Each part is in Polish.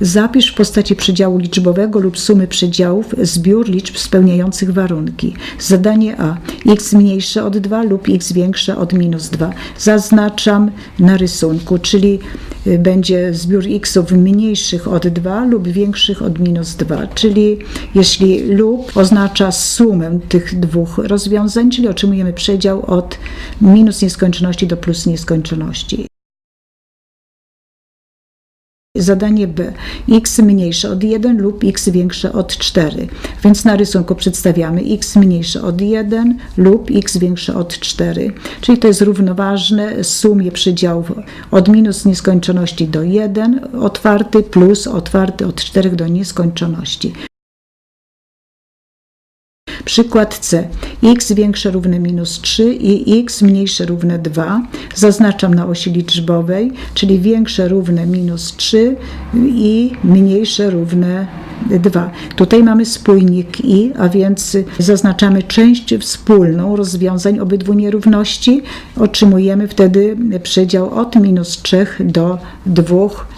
Zapisz w postaci przedziału liczbowego lub sumy przedziałów zbiór liczb spełniających warunki. Zadanie A. x mniejsze od 2 lub x większe od minus 2. Zaznaczam na rysunku, czyli y, będzie zbiór xów mniejszych od 2 lub większych od minus 2. Czyli jeśli lub oznacza sumę tych dwóch rozwiązań, czyli otrzymujemy przedział od minus nieskończoności do plus nieskończoności. Zadanie B. x mniejsze od 1 lub x większe od 4. Więc na rysunku przedstawiamy x mniejsze od 1 lub x większe od 4. Czyli to jest równoważne sumie przedziałów od minus nieskończoności do 1 otwarty plus otwarty od 4 do nieskończoności. Przykład C. x większe równe minus 3 i x mniejsze równe 2. Zaznaczam na osi liczbowej, czyli większe równe minus 3 i mniejsze równe 2. Tutaj mamy spójnik i, a więc zaznaczamy część wspólną rozwiązań obydwu nierówności. Otrzymujemy wtedy przedział od minus 3 do 2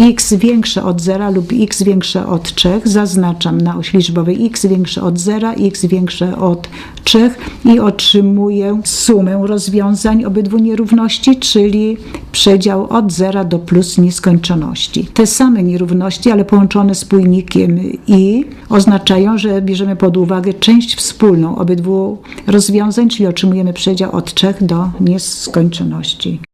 x większe od 0 lub x większe od 3 zaznaczam na osi liczbowej x większe od 0, x większe od 3 i otrzymuję sumę rozwiązań obydwu nierówności, czyli przedział od 0 do plus nieskończoności. Te same nierówności, ale połączone spójnikiem i oznaczają, że bierzemy pod uwagę część wspólną obydwu rozwiązań, czyli otrzymujemy przedział od 3 do nieskończoności.